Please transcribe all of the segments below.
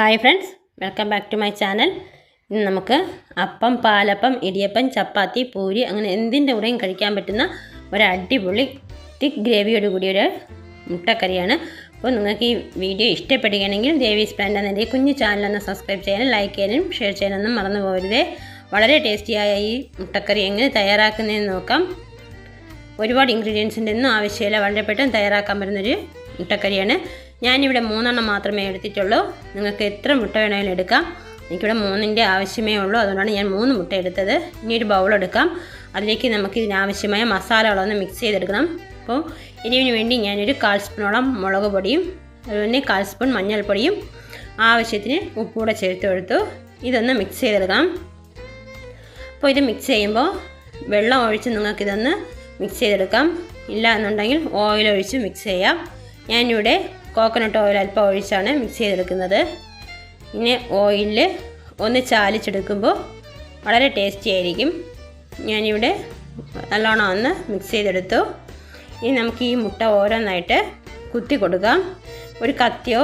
Hi friends welcome back to my channel. ഇന്ന് നമുക്ക് അപ്പം പാലപ്പം ഇടിയപ്പം ചപ്പാത്തി പൂരി അങ്ങനെ എന്തിന്റെ കൂടെയും കഴിക്കാൻ പറ്റുന്ന ഒരു അടിപൊളി തിക്ക് ഗ്രേവിയോട് കൂടിയ ഒരു മുട്ടക്കറിയാണ്. അപ്പോൾ നിങ്ങൾക്ക് ഈ വീഡിയോ ഇഷ്ടപ്പെടുകയാണെങ്കിൽ ദേവി സ്പ്ലാൻഡ് എന്ന കുഞ്ഞു ചാനലൊന്ന് സബ്സ്ക്രൈബ് ചെയ്യാനും ലൈക്ക് ചെയ്യാനും ഷെയർ ചെയ്യാനൊന്നും മറന്നു പോകരുതേ. വളരെ ടേസ്റ്റിയായ ഈ മുട്ടക്കറി എങ്ങനെ തയ്യാറാക്കുന്നതെന്ന് നോക്കാം. ഒരുപാട് ഇൻഗ്രീഡിയൻസിന്റെ ഒന്നും ആവശ്യമില്ല വളരെ പെട്ടെന്ന് തയ്യാറാക്കാൻ പറ്റുന്നൊരു മുട്ടക്കറിയാണ്. ഞാനിവിടെ മൂന്നെണ്ണം മാത്രമേ എടുത്തിട്ടുള്ളൂ. നിങ്ങൾക്ക് എത്ര മുട്ട വേണമെങ്കിലും എടുക്കാം. എനിക്കിവിടെ മൂന്നിന്റെ ആവശ്യമേ ഉള്ളൂ. അതുകൊണ്ടാണ് ഞാൻ മൂന്ന് മുട്ട എടുത്തത്. ഇനി ഒരു ബൗൾ എടുക്കാം. അതിലേക്ക് നമുക്ക് ഇതിനാവശ്യമായ മസാലകളൊന്ന് മിക്സ് ചെയ്തെടുക്കണം. അപ്പോൾ ഇനിവിന് വേണ്ടി ഞാനൊരു കാൽ സ്പൂണോളം മുളക് പൊടിയും അതുപോലെ കാൽ സ്പൂൺ മഞ്ഞൾപ്പൊടിയും ആവശ്യത്തിന് ഉപ്പൂടെ ചേർത്ത് കൊടുത്തു. ഇതൊന്ന് മിക്സ് ചെയ്തെടുക്കാം അപ്പോൾ ഇത് മിക്സ് ചെയ്യുമ്പോൾ വെള്ളം ഒഴിച്ച് നിങ്ങൾക്കിതൊന്ന് മിക്സ് ചെയ്തെടുക്കാം. ഇല്ല എന്നുണ്ടെങ്കിൽ ഓയിൽ ഒഴിച്ച് മിക്സ് ചെയ്യാം. ഞാനിവിടെ കോക്കനട്ട് ഓയിൽ അല്പം ഒഴിച്ചാണ് മിക്സ് ചെയ്തെടുക്കുന്നത്. ഇനി ഓയിലിൽ ഒന്ന് ചാലിച്ചെടുക്കുമ്പോൾ വളരെ ടേസ്റ്റി ആയിരിക്കും. ഞാനിവിടെ നല്ലോണം ഒന്ന് മിക്സ് ചെയ്തെടുത്തു. ഇനി നമുക്ക് ഈ മുട്ട ഓരോന്നായിട്ട് കുത്തി കൊടുക്കാം. ഒരു കത്തിയോ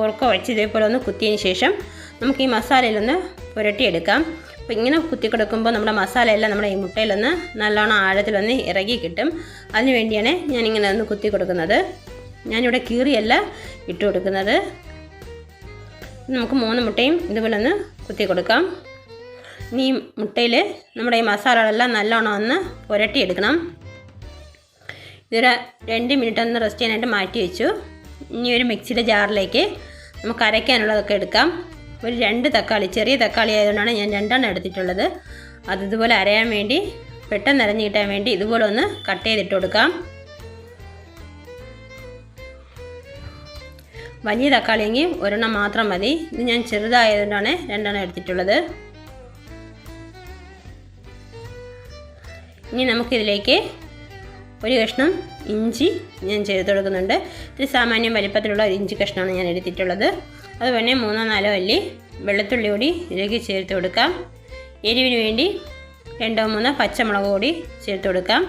ഓർക്കോ വെച്ച് ഇതേപോലെ ഒന്ന് കുത്തിയതിന് ശേഷം നമുക്ക് ഈ മസാലയിലൊന്ന് പുരട്ടിയെടുക്കാം. അപ്പോൾ ഇങ്ങനെ കുത്തി കൊടുക്കുമ്പോൾ നമ്മുടെ മസാലയെല്ലാം നമ്മുടെ ഈ മുട്ടയിലൊന്ന് നല്ലോണം ആഴത്തിലൊന്ന് ഇറങ്ങി കിട്ടും. അതിനുവേണ്ടിയാണ് ഞാനിങ്ങനെ ഒന്ന് കുത്തി കൊടുക്കുന്നത്. ഞാനിവിടെ കീറിയല്ല ഇട്ട് കൊടുക്കുന്നത്. നമുക്ക് മൂന്ന് മുട്ടയും ഇതുപോലെ ഒന്ന് കുത്തി കൊടുക്കാം. ഇനി മുട്ടയിൽ നമ്മുടെ ഈ മസാലകളെല്ലാം നല്ലോണം ഒന്ന് പുരട്ടിയെടുക്കണം. ഇതൊരു രണ്ട് മിനിറ്റ് ഒന്ന് റെസ്റ്റ് ചെയ്യാനായിട്ട് മാറ്റി വെച്ചു. ഇനി ഒരു മിക്സിയുടെ ജാറിലേക്ക് നമുക്ക് അരയ്ക്കാനുള്ളതൊക്കെ എടുക്കാം. ഒരു രണ്ട് തക്കാളി ചെറിയ തക്കാളി ആയതുകൊണ്ടാണ് ഞാൻ രണ്ടെണ്ണം എടുത്തിട്ടുള്ളത്. അത് ഇതുപോലെ അരയാൻ വേണ്ടി പെട്ടെന്ന് അരഞ്ഞു കിട്ടാൻ വേണ്ടി ഇതുപോലെ ഒന്ന് കട്ട് ചെയ്തിട്ട് കൊടുക്കാം. വലിയ തക്കാളിയെങ്കിൽ ഒരെണ്ണം മാത്രം മതി. ഇത് ഞാൻ ചെറുതായതുകൊണ്ടാണ് രണ്ടെണ്ണം എടുത്തിട്ടുള്ളത്. ഇനി നമുക്കിതിലേക്ക് ഒരു കഷ്ണം ഇഞ്ചി ഞാൻ ചേർത്ത് കൊടുക്കുന്നുണ്ട്. ഇത് സാമാന്യം വലിപ്പത്തിലുള്ള ഒരു ഇഞ്ചി കഷ്ണമാണ് ഞാൻ എടുത്തിട്ടുള്ളത്. അതുപോലെ മൂന്നോ നാലോ അല്ലി വെളുത്തുള്ളി കൂടി ഇതിലേക്ക് ചേർത്ത് കൊടുക്കാം. എരിവിന് വേണ്ടി രണ്ടോ മൂന്നോ പച്ചമുളക് കൂടി ചേർത്ത് കൊടുക്കാം.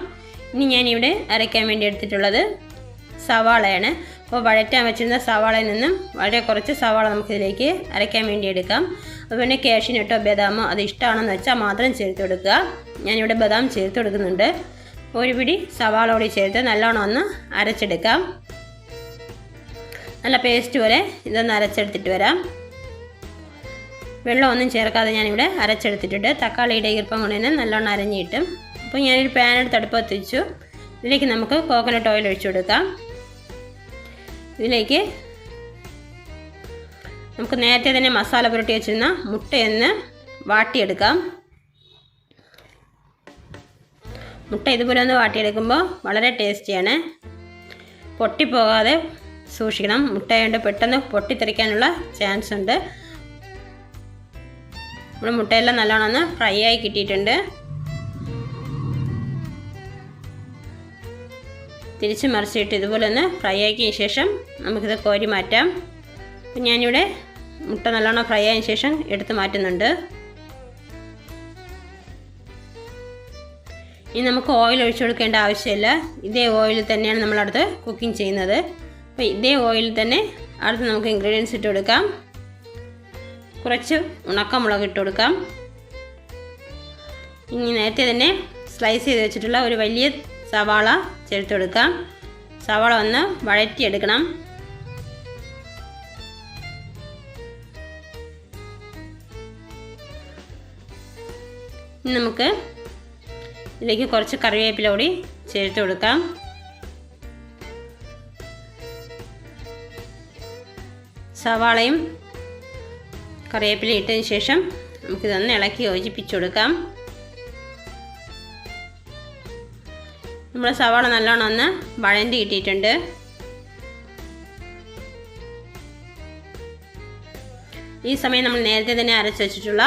ഇനി ഞാനിവിടെ അരയ്ക്കാൻ വേണ്ടി എടുത്തിട്ടുള്ളത് സവാളയാണ്. അപ്പോൾ വഴറ്റാൻ വെച്ചിരുന്ന സവാളയിൽ നിന്നും വളരെ കുറച്ച് സവാള നമുക്കിതിലേക്ക് അരയ്ക്കാൻ വേണ്ടി എടുക്കാം. അപ്പോൾ പിന്നെ കാഷിനെട്ടോ ബദാമോ അത് ഇഷ്ടമാണെന്ന് വെച്ചാൽ മാത്രം ചേർത്ത് കൊടുക്കുക. ഞാനിവിടെ ബദാം ചേർത്ത് കൊടുക്കുന്നുണ്ട്. ഒരു പിടി സവാള കൂടി ചേർത്ത് നല്ലോണം ഒന്ന് അരച്ചെടുക്കാം. നല്ല പേസ്റ്റ് പോലെ ഇതൊന്ന് അരച്ചെടുത്തിട്ട് വരാം. വെള്ളം ഒന്നും ചേർക്കാതെ ഞാനിവിടെ അരച്ചെടുത്തിട്ടുണ്ട്. തക്കാളിയുടെ ഈർപ്പം കൊണ്ട് തന്നെ നല്ലോണം അരഞ്ഞിട്ടും. അപ്പോൾ ഞാനൊരു പാനെടുത്ത് അടുപ്പത്ത് വെച്ചു. ഇതിലേക്ക് നമുക്ക് കോക്കനട്ട് ഓയിൽ ഒഴിച്ചു കൊടുക്കാം. ഇതിലേക്ക് നമുക്ക് നേരത്തെ തന്നെ മസാല പുരട്ടി വെച്ചിരുന്ന മുട്ടയൊന്ന് വാട്ടിയെടുക്കാം. മുട്ട ഇതുപോലെ ഒന്ന് വാട്ടിയെടുക്കുമ്പോൾ വളരെ ടേസ്റ്റിയാണ്. പൊട്ടിപ്പോകാതെ സൂക്ഷിക്കണം. മുട്ടയുണ്ട് പെട്ടെന്ന് പൊട്ടിത്തെറിക്കാനുള്ള ചാൻസ് ഉണ്ട്. നമ്മുടെ മുട്ടയെല്ലാം നല്ലോണം ഒന്ന് ഫ്രൈ ആയി കിട്ടിയിട്ടുണ്ട്. തിരിച്ച് മറിച്ചിട്ട് ഇതുപോലെ ഒന്ന് ഫ്രൈ ആക്കിയ ശേഷം നമുക്കിത് കോരി മാറ്റാം. അപ്പം ഞാനിവിടെ മുട്ട നല്ലോണം ഫ്രൈ ആയതിനു ശേഷം എടുത്ത് മാറ്റുന്നുണ്ട്. ഇനി നമുക്ക് ഓയിൽ ഒഴിച്ചു കൊടുക്കേണ്ട ആവശ്യമില്ല. ഇതേ ഓയിലിൽ തന്നെയാണ് നമ്മളടുത്ത് കുക്കിംഗ് ചെയ്യുന്നത്. അപ്പോൾ ഇതേ ഓയിലിൽ തന്നെ അടുത്ത് നമുക്ക് ഇൻഗ്രീഡിയൻസ് ഇട്ട് കൊടുക്കാം. കുറച്ച് ഉണക്കമുളക് ഇട്ട് കൊടുക്കാം. ഇനി നേരത്തെ തന്നെ സ്ലൈസ് ചെയ്ത് വെച്ചിട്ടുള്ള ഒരു വലിയ സവാള ചേർത്ത് കൊടുക്കാം സവാള ഒന്ന് വഴറ്റിയെടുക്കണം. നമുക്ക് ഇതിലേക്ക് കുറച്ച് കറിവേപ്പില കൂടി ചേർത്ത് കൊടുക്കാം സവാളയും കറിവേപ്പില ഇട്ടതിന് ശേഷം നമുക്കിതൊന്ന് ഇളക്കി യോജിപ്പിച്ചു കൊടുക്കാം നമ്മുടെ സവാള നല്ലോണം ഒന്ന് വഴണ്ടി കിട്ടിയിട്ടുണ്ട്. ഈ സമയം നമ്മൾ നേരത്തെ തന്നെ അരച്ച് വെച്ചിട്ടുള്ള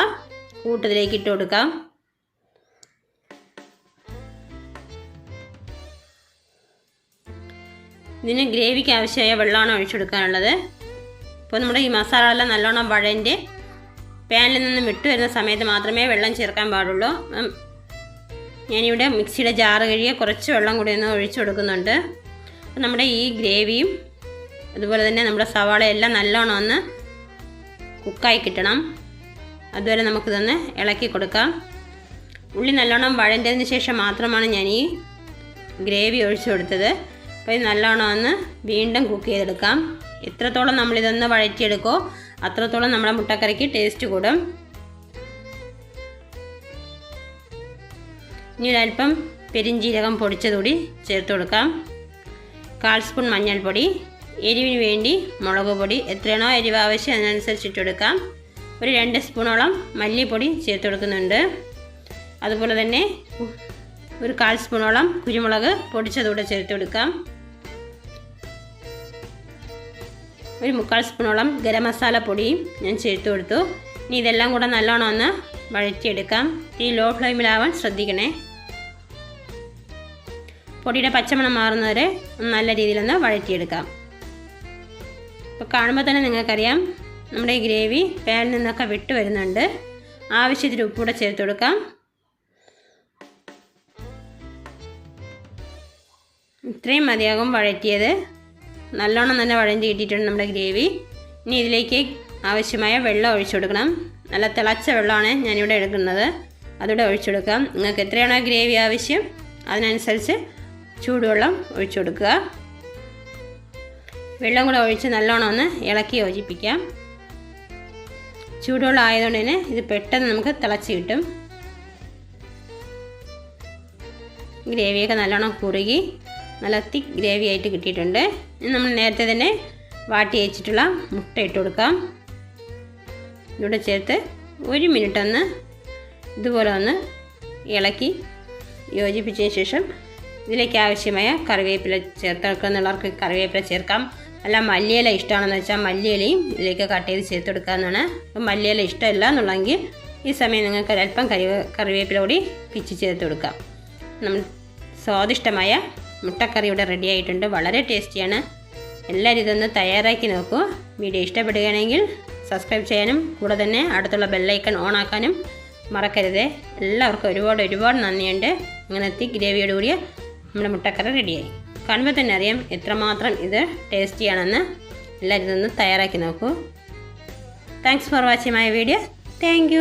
കൂട്ടത്തിലേക്ക് ഇട്ട് കൊടുക്കാം. ഇതിന് ഗ്രേവിക്ക് ആവശ്യമായ വെള്ളമാണ് ഒഴിച്ചെടുക്കാനുള്ളത്. അപ്പോൾ നമ്മുടെ ഈ മസാല എല്ലാം നല്ലോണം വഴന്റെ പാനിൽ നിന്ന് വിട്ടു വരുന്ന സമയത്ത് മാത്രമേ വെള്ളം ചേർക്കാൻ പാടുള്ളൂ. ഞാനിവിടെ മിക്സിയുടെ ജാറ് കഴുകിയ കുറച്ച് വെള്ളം കൂടി ഒന്ന് ഒഴിച്ചു കൊടുക്കുന്നുണ്ട്. അപ്പോൾ നമ്മുടെ ഈ ഗ്രേവിയും അതുപോലെ തന്നെ നമ്മുടെ സവാള എല്ലാം നല്ലോണം ഒന്ന് കുക്കായി കിട്ടണം. അതുവരെ നമുക്കിതൊന്ന് ഇളക്കി കൊടുക്കാം. ഉള്ളി നല്ലോണം വഴണ്ടതിന് ശേഷം മാത്രമാണ് ഞാൻ ഈ ഗ്രേവി ഒഴിച്ചു കൊടുത്തത്. അപ്പോൾ ഇത് നല്ലോണം ഒന്ന് വീണ്ടും കുക്ക് ചെയ്തെടുക്കാം. എത്രത്തോളം നമ്മളിതൊന്ന് വഴറ്റിയെടുക്കോ അത്രത്തോളം നമ്മുടെ മുട്ടക്കറിക്ക് ടേസ്റ്റ് കൂടും. ഇനി ഒരല്പം പെരിഞ്ജീരകം പൊടിച്ചതുകൂടി ചേർത്ത് കൊടുക്കാം. കാൽ സ്പൂൺ മഞ്ഞൾപ്പൊടി എരിവിന് വേണ്ടി മുളക് പൊടി എത്രയാണോ എരിവ് ആവശ്യം അതിനനുസരിച്ച് ഇട്ടെടുക്കാം. ഒരു രണ്ട് സ്പൂണോളം മല്ലിപ്പൊടി ചേർത്ത് കൊടുക്കുന്നുണ്ട്. അതുപോലെ തന്നെ ഒരു കാൽ സ്പൂണോളം കുരുമുളക് പൊടിച്ചതുകൂടെ ചേർത്ത് കൊടുക്കാം. ഒരു മുക്കാൽ സ്പൂണോളം ഗരം മസാല പൊടിയും ഞാൻ ചേർത്ത് കൊടുത്തു. ഇനി ഇതെല്ലാം കൂടെ നല്ലോണം ഒന്ന് വഴറ്റിയെടുക്കാം. ഈ ലോ ഫ്ലെയിമിലാവാൻ ശ്രദ്ധിക്കണേ. പൊടിയുടെ പച്ചമണം മാറുന്നവരെ നല്ല രീതിയിലൊന്ന് വഴറ്റിയെടുക്കാം. ഇപ്പോൾ കാണുമ്പോൾ തന്നെ നിങ്ങൾക്കറിയാം നമ്മുടെ ഈ ഗ്രേവി പാനിൽ നിന്നൊക്കെ വിട്ട് വരുന്നുണ്ട്. ആവശ്യത്തിന് ഉപ്പൂടെ ചേർത്ത് കൊടുക്കാം. ഇത്രയും മതിയാകും വഴറ്റിയത്. നല്ലോണം തന്നെ വഴഞ്ഞ് കിട്ടിയിട്ടുണ്ട് നമ്മുടെ ഗ്രേവി. ഇനി ഇതിലേക്ക് ആവശ്യമായ വെള്ളം ഒഴിച്ചു കൊടുക്കണം. നല്ല തിളച്ച വെള്ളമാണ് ഞാനിവിടെ എടുക്കുന്നത്. അതിവിടെ ഒഴിച്ചു കൊടുക്കാം. നിങ്ങൾക്ക് എത്രയാണോ ഗ്രേവി ആവശ്യം അതിനനുസരിച്ച് ചൂടുവെള്ളം ഒഴിച്ചു കൊടുക്കുക. വെള്ളം കൂടെ ഒഴിച്ച് നല്ലോണം ഒന്ന് ഇളക്കി യോജിപ്പിക്കാം. ചൂടുവെള്ളം ആയതുകൊണ്ട് തന്നെ ഇത് പെട്ടെന്ന് നമുക്ക് തിളച്ച് കിട്ടും. ഗ്രേവിയൊക്കെ നല്ലോണം കുറുകി നല്ല തിക്ക് ഗ്രേവി ആയിട്ട് കിട്ടിയിട്ടുണ്ട്. ഇനി നമ്മൾ നേരത്തെ തന്നെ വാട്ടി വെച്ചിട്ടുള്ള മുട്ട ഇട്ട് കൊടുക്കാം. ഇവിടെ ചേർത്ത് ഒരു മിനിറ്റ് ഒന്ന് ഇതുപോലെ ഒന്ന് ഇളക്കി യോജിപ്പിച്ചതിന് ശേഷം ഇതിലേക്ക് ആവശ്യമായ കറിവേപ്പില ചേർത്തെടുക്കുന്നുള്ളവർക്ക് കറിവേപ്പില ചേർക്കാം. അല്ല മല്ലിയില ഇഷ്ടമാണെന്ന് വെച്ചാൽ മല്ലിയിലയും ഇതിലേക്ക് കട്ട് ചെയ്ത് ചേർത്ത് കൊടുക്കാവുന്നതാണ്. അപ്പം മല്ലിയില ഇഷ്ടമല്ല എന്നുള്ളെങ്കിൽ ഈ സമയം നിങ്ങൾക്ക് അല്പം കറി കറിവേപ്പില കൂടി പിച്ച് ചേർത്ത് കൊടുക്കാം. നമ്മൾ സ്വാദിഷ്ടമായ മുട്ടക്കറി ഇവിടെ റെഡി ആയിട്ടുണ്ട്. വളരെ ടേസ്റ്റിയാണ് എല്ലാവരും ഇതൊന്ന് തയ്യാറാക്കി നോക്കൂ. വീഡിയോ ഇഷ്ടപ്പെടുകയാണെങ്കിൽ സബ്സ്ക്രൈബ് ചെയ്യാനും കൂടെ തന്നെ അടുത്തുള്ള ബെല്ലൈക്കൺ ഓൺ ആക്കാനും മറക്കരുത്. എല്ലാവർക്കും ഒരുപാട് ഒരുപാട് നന്ദിയുണ്ട്. അങ്ങനെ എത്തി ഗ്രേവിയോട് കൂടിയ നമ്മുടെ മുട്ടക്കറി റെഡിയായി. കാണുമ്പോൾ തന്നെ അറിയാം എത്രമാത്രം ഇത് ടേസ്റ്റിയാണെന്ന് എല്ലാവരും ഇതൊന്ന് തയ്യാറാക്കി നോക്കൂ. Thanks for watching my video thank